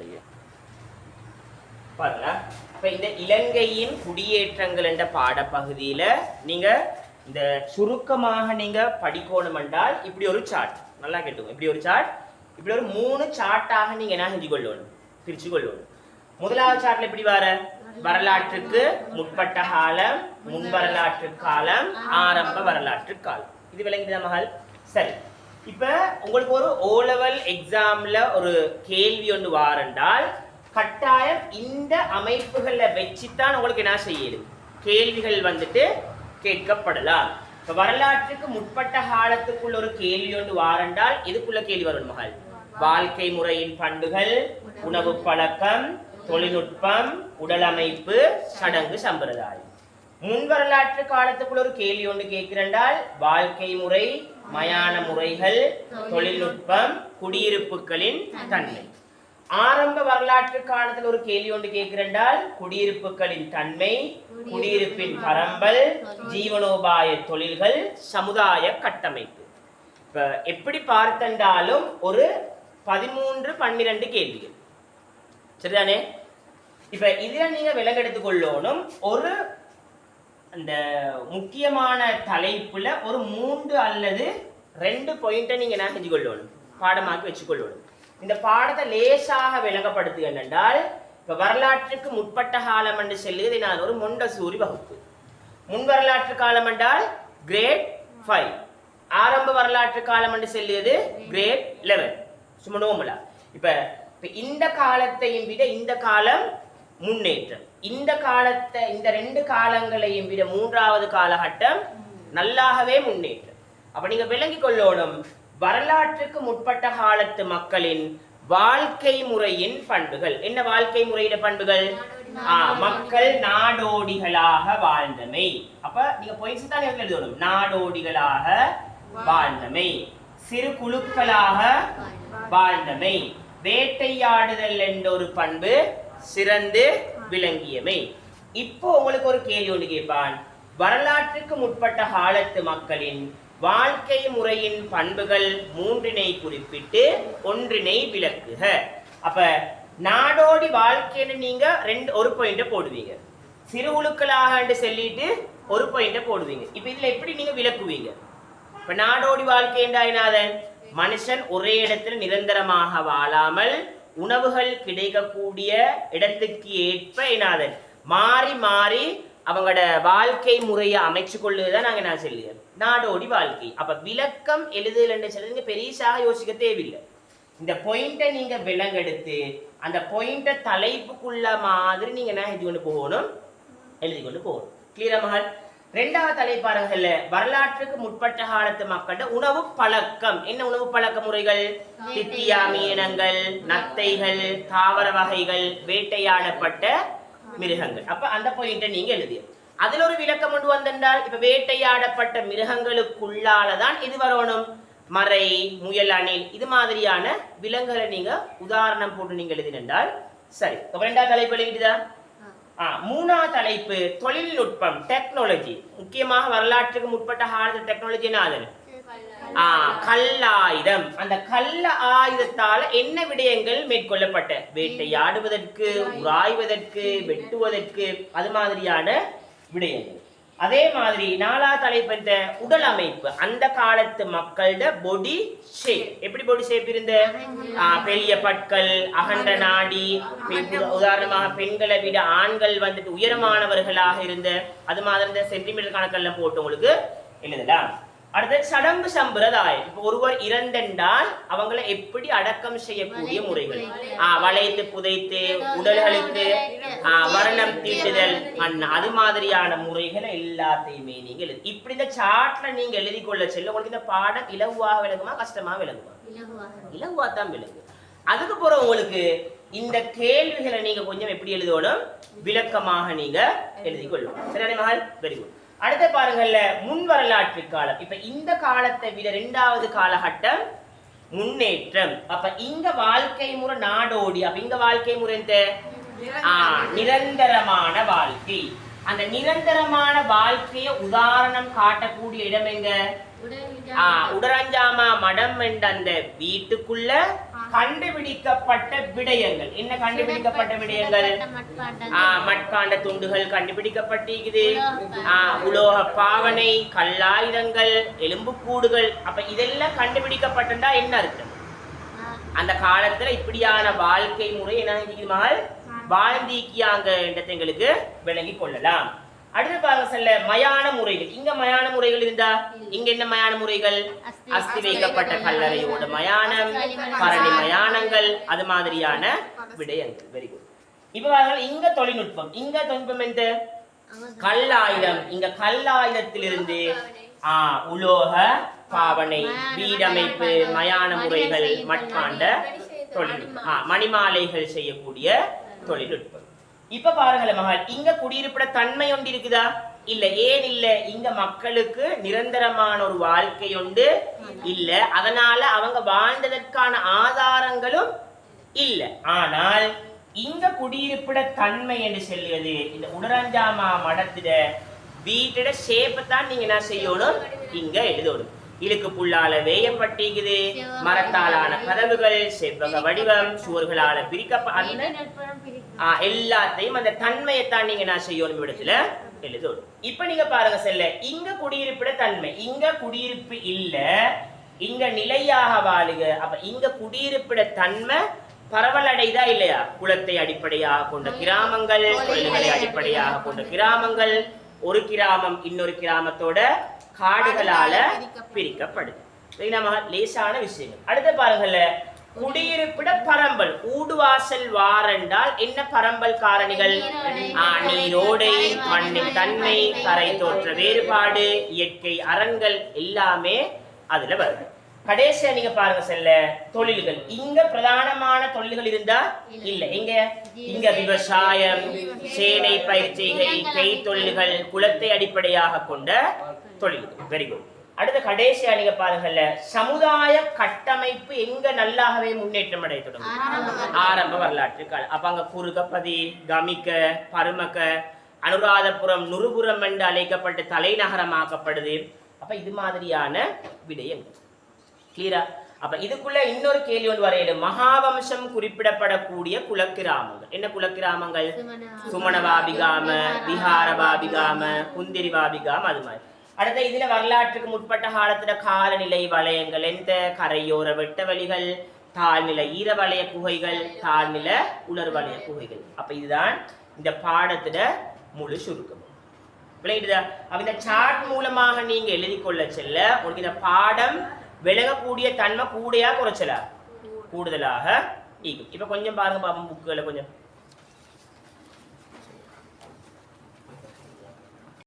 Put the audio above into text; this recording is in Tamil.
செய்யும் பாருங்க. இப்போ இந்த இலங்கையின் குடியேற்றங்கள் என்ற பாடப்பகுதியில் நீங்க இந்த சுருக்கமாக நீங்க படிக்கணும் என்றால் இப்படி ஒரு சார்ட் நல்லா கேட்டுங்க இப்படி ஒரு சார்ட் இப்படி ஒரு மூணு சார்ட்டாக நீங்க என்ன செஞ்சு கொள்ளணும்? பிரித்து கொள்ளணும். முதலாவது சார்ட்ல எப்படி வர? வரலாற்றுக்கு முற்பட்ட காலம் முன் வரலாற்று காலம் ஆரம்ப வரலாற்று காலம். இது விளங்கிதான் மகள்? சரி. இப்ப உங்களுக்கு ஒரு ஓ லெவல் எக்ஸாம்ல ஒரு கேள்வி ஒன்று வாரென்றால் கட்டாயம் இந்த அமைப்புகளை வச்சுத்தான் உங்களுக்கு என்ன செய்யுது கேள்விகள் வந்துட்டு கேட்கப்படலாம். இப்போ வரலாற்றுக்கு முற்பட்ட காலத்துக்குள்ள ஒரு கேள்வி ஒன்று வாரென்றால் எதுக்குள்ள கேள்வி வரும் மகள்? வாழ்க்கை முறையின் பண்புகள் உணவு பழக்கம் தொழில்நுட்பம் உடலமைப்பு சடங்கு சம்பிரதாயம். முன் வரலாற்று காலத்துக்குள்ள ஒரு கேள்வி ஒன்று கேட்கிறேன்டால் வாழ்க்கை முறை மயான முறைகள் தொழில்நுட்பம் குடியிருப்புகளின் தன்மை. ஆரம்ப வரலாற்று காலத்தில் ஒரு கேள்வி ஒன்று கேட்கிறேன் குடியிருப்புகளின் தன்மை குடியிருப்பின் பரம்பல் ஜீவனோபாய தொழில்கள் சமுதாய கட்டமைப்பு. இப்ப எப்படி பார்த்தென்றாலும் ஒரு பதிமூன்று பன்னிரண்டு கேள்விகள். சரிதானே? இப்ப இதுல நீங்க விலங்கெடுத்துக் கொள்ளணும். ஒரு அந்த முக்கியமான தலைப்புல ஒரு மூன்று அல்லது ரெண்டு பாயிண்ட்டை நீங்க என்ன செஞ்சு கொள்ளணும்? பாடமாக்கி வச்சுக்கொள்ளணும் இந்த பாடத்தை லேசாக விளங்கப்படுத்து என்னென்றால் இப்போ வரலாற்றுக்கு முற்பட்ட காலம் என்று செல்லுது நான் ஒரு மொண்டசூரி வகுப்பு. முன் வரலாற்று காலம் என்றால் கிரேட் ஃபைவ் ஆரம்ப வரலாற்று காலம் என்று செல்லியது கிரேட் லெவன் சும்மா நோமலா இப்போ இப்போ இந்த காலத்தையும் விட இந்த காலம் முன்னேற்றம். இந்த காலத்தை இந்த ரெண்டு காலங்களையும் விட மூன்றாவது காலகட்டம் நல்லாகவே முன்னேற்றம். அப்ப நீங்க விளங்கிக் கொள்ளணும். வரலாற்றுக்கு முற்பட்ட காலத்து மக்களின் வாழ்க்கை முறையின் பண்புகள். என்ன வாழ்க்கை முறையிட பண்புகள்? மக்கள் நாடோடிகளாக வாழ்ந்தமை. அப்ப நீங்க பாயிண்ட்ஸ் தான் எழுதணும்? நாடோடிகளாக வாழ்ந்தமை. சிறு குழுக்களாக வாழ்ந்தமை. வேட்டையாடுதல் என்ற ஒரு பண்பு சிறந்து விளங்கியமை. இப்போ உங்களுக்கு ஒரு கேள்வி ஒன்று கேட்பான். வரலாற்றுக்கு முற்பட்ட காலத்து மக்களின் வாழ்க்கை முறையின் பண்புகள் மூன்றினை குறிப்பிட்டு ஒன்றினை விளக்குக. அப்ப நாடோடி வாழ்க்கைன்னு நீங்க ரெண்டு ஒரு பாயிண்ட போடுவீங்க. சிறு குழுக்களாக சொல்லிட்டு ஒரு பாயிண்ட போடுவீங்க. இப்ப இதுல எப்படி நீங்க விளக்குவீங்க? இப்ப நாடோடி வாழ்க்கை என்றாயினாதன் மனுஷன் ஒரே இடத்துல நிரந்தரமாக வாழாமல் உணவுகள் கிடைக்கக்கூடிய இடத்துக்கு ஏற்ப இனாதன். மாறி மாறி அவங்களோட வாழ்க்கை முறையை அமைச்சு கொள்ளுதான் நாங்க நான் சொல்லுவோம் நாடோடி வாழ்க்கை. அப்ப விளக்கம் எழுதுதல் என்று சொல்லுங்க பெரியசாக யோசிக்க தேவையில்லை. இந்த பாயிண்ட்டை நீங்க விலங்கெடுத்து அந்த பொயிண்ட தலைப்புக்குள்ள மாதிரி நீங்க என்ன எழுதி கொண்டு போகணும்? எழுதி கொண்டு போகணும். கிளியரா மகள் ரெண்டாவது தலைப்பாருங்கள்ல வரலாற்றுக்கு முற்பட்ட காலத்து மக்களோட உணவு பழக்கம். என்ன உணவு பழக்க முறைகள்? தித்தியா மீனங்கள் நத்தைகள் தாவர வகைகள் வேட்டையாடப்பட்ட மிருகங்கள். அப்ப அந்த பாயிண்ட்டை நீங்க எழுதி அதுல ஒரு விளக்கம் கொண்டு வந்திருந்தால் இப்ப வேட்டையாடப்பட்ட மிருகங்களுக்குள்ளாலதான் இது வரணும். மறை முயல் அணில் இது மாதிரியான விலங்குகளை நீங்க உதாரணம் போட்டு நீங்க எழுதினால் சரி. ரெண்டாவது தலைப்பு எழுதிட்டுதா? மூணாவது தலைப்பு தொழில்நுட்பம் டெக்னாலஜி முக்கியமாக வரலாற்றுக்கு முற்பட்ட காலத்து டெக்னாலஜி என்ன கல்லாயுதம். அந்த கல்ல ஆயுதத்தால என்ன விடயங்கள் மேற்கொள்ளப்பட்ட? வேட்டையாடுவதற்கு உராய்வதற்கு வெட்டுவதற்கு அது மாதிரியான விடயங்கள். அதே மாதிரி நாலா தலைப்பட்ட உடல் அமைப்பு. அந்த காலத்து மக்களோட பொடி ஷேப் எப்படி பொடி ஷேப் இருந்த? பெரிய பற்கள் அகண்ட நாடி உதாரணமாக பெண்களை விட ஆண்கள் வந்துட்டு உயரமானவர்களாக இருந்த அது மாதிரி இருந்த சென்டிமீட்டர் கணக்கெல்லாம் போட்டு உங்களுக்கு எழுதலாம். அடுத்தது சடங்கு சம்பிரதாயம். இப்போ ஒருவர் இறந்தென்றால் அவங்களை எப்படி அடக்கம் செய்யக்கூடிய முறைகள்? ஆஹ் வளைத்து புதைத்து உடல்களுக்கு வர்ணம் தீட்டுதல் அது மாதிரியான முறைகள் எல்லாத்தையுமே நீங்க எழுதி இப்படி இந்த சார்ட்ல நீங்க எழுதி கொள்ள செல்ல உங்களுக்கு இந்த பாடம் இலகுவாக விளங்குமா கஷ்டமா விளங்குமா? இலகுவா தான் விளங்கு அதுக்கு பிறகு உங்களுக்கு இந்த கேள்விகளை நீங்க கொஞ்சம் எப்படி எழுதணும்? விளக்கமாக நீங்க எழுதி கொள்ளணும். சரியானே மகள்? வெரி குட் அடுத்து பாருங்கள்ல முன் வரலாற்று காலம். இப்ப இந்த காலத்தை விட இரண்டாவது காலகட்டம் முன்னேற்றம். அப்ப இங்க வாழ்க்கை முறை நாடோடி. அப்ப இங்க வாழ்க்கை முறை இந்த நிரந்தரமான வாழ்க்கை. அந்த நிரந்தரமான வாழ்க்கைய உதாரணம் காட்டக்கூடிய இடம் எங்க? உடரஞ்சாமா மடம் என்ற அந்த வீட்டுக்குள்ள கண்டுபிடிக்கப்பட்ட விடயங்கள். என்ன கண்டுபிடிக்கப்பட்ட விடயங்கள்? மட்பாண்ட துண்டுகள். கண்டுபிடிக்கப்பட்டிருக்குது. உலோக பாவனை கல்லாயுதங்கள் எலும்புக்கூடுகள் அப்ப இதெல்லாம் கண்டுபிடிக்கப்பட்டிருந்தா என்ன அர்த்தம்? அந்த காலத்துல இப்படியான வாழ்க்கை முறை என்ன வாழ்ந்தீக்கியாங்க என்றதை எங்களுக்கு விளங்கி கொள்ளலாம். அடுத்து பாருங்க செல்ல மயான முறைகள். இங்க மயான முறைகள் இருந்தா? இங்க என்ன மயான முறைகள்? அஸ்தி வைக்கப்பட்ட கல்லறையோட மயானம் பரணி மயானங்கள். அது மாதிரியான விடயங்கள். வெரி குட் இப்ப இங்க தொழில்நுட்பம். இங்க தொழில்நுட்பம் எந்த? கல்லாயுதம். இங்க கல்லாயுதத்திலிருந்து ஆ உலோக பாவனை வீடமைப்பு மயான முறைகள் மட்பாண்ட தொழில்நுட்பம். மணிமாலைகள் செய்யக்கூடிய தொழில்நுட்பம். இப்ப பாருங்களேன் மகள் இங்க குடியிருப்பிட தன்மை ஒன்று இருக்குதா இல்ல ஏன் இல்ல? இங்க மக்களுக்கு நிரந்தரமான ஒரு வாழ்க்கை உண்டு? இல்ல. அதனால அவங்க வாழ்ந்ததற்கான ஆதாரங்களும் இல்ல. ஆனால் இங்க குடியிருப்பிட தன்மை என்று சொல்லுவது இந்த உணரஞ்சாமா மடத்திட வீட்டோட ஷேப்பை தான் நீங்க என்ன செய்யணும்? இங்க எழுதணும். இழுக்கு புல்லால வேயப்பட்டிக்குது மரத்தாலான கதவுகள் செவ்வக வடிவம் சுவர்களால பிரிக்கப்ப அந்த எல்லாத்தையும் அந்த தன்மையை தான் நீங்க என்ன செய்யணும் இடத்துல எழுதணும். இப்ப நீங்க பாருங்க செல்ல இங்க குடியிருப்பிட தன்மை. இங்க குடியிருப்பு இல்ல இங்க நிலையாக வாழுக. அப்ப இங்க குடியிருப்பிட தன்மை பரவலடைதா இல்லையா? குலத்தை அடிப்படையாக கொண்ட கிராமங்கள் தொழில்களை அடிப்படையாக கொண்ட கிராமங்கள் ஒரு கிராமம் இன்னொரு கிராமத்தோட காடுகளால பிரிக்கப்படுது லேசான விஷயங்கள். அடுத்து பாருங்கள்ல குடியிருப்பிட பரம்பல். ஊடுவாசல் வாரண்டால் என்ன பரம்பல் காரணிகள்? நீரோடை மண்ணின் தன்மை கரை தோற்ற வேறுபாடு இயற்கை அரண்கள் எல்லாமே அதுல வருது. கடைசியா நீங்க பாருங்க செல்ல தொழில்கள். இங்க பிரதானமான தொழில்கள் இருந்தா இல்ல. இங்க இங்க விவசாயம் சேனை பயிர் செய்கை கை தொழில்கள் குலத்தை அடிப்படையாக கொண்ட தொழில்கள். வெரி குட் அடுத்த கடைசியா நீங்க பாருங்கல்ல சமுதாய கட்டமைப்பு எங்க நல்லாகவே முன்னேற்றம் அடைய தொடங்கும் ஆரம்ப வரலாற்று. காலம் அப்ப அங்க குறுகப்பதி கமிக்க பருமக்க அனுராதபுரம் நுறுபுரம் என்று அழைக்கப்பட்டு தலைநகரமாக்கப்படுது. அப்ப இது மாதிரியான விடயங்கள். கிளியரா அப்ப இதுக்குள்ள இன்னொரு கேள்வி ஒன்று வரையில மகாவம்சம் குறிப்பிடப்படக்கூடிய குலக்கிராமங்கள். என்ன குலக்கிராமங்கள்? சுமணவாபிகாம விஹாரபாபிகாம குந்திரி வாபிகாம அது மாதிரி. அடுத்த இதுல வரலாற்றுக்கு முற்பட்ட காலத்துல காலநிலை வளையங்கள் எந்த? கரையோர வெட்ட வழிகள் தாழ்நில வளைய குகைகள் தாழ்நில உலர்வளைய குகைகள். அப்ப இதுதான் இந்த பாடத்துல முழு சுருக்கம். விளங்கிடுதா அப்ப இந்த சார்ட் மூலமாக நீங்க எழுதி கொள்ள செல்ல உங்களுக்கு இந்த பாடம் விலகக்கூடிய தன்மை கூடையா குறைச்சலா? கூடுதலாக ஈக்கும். இப்ப கொஞ்சம் பாருங்க பாப்போம் புக்குகளை கொஞ்சம்.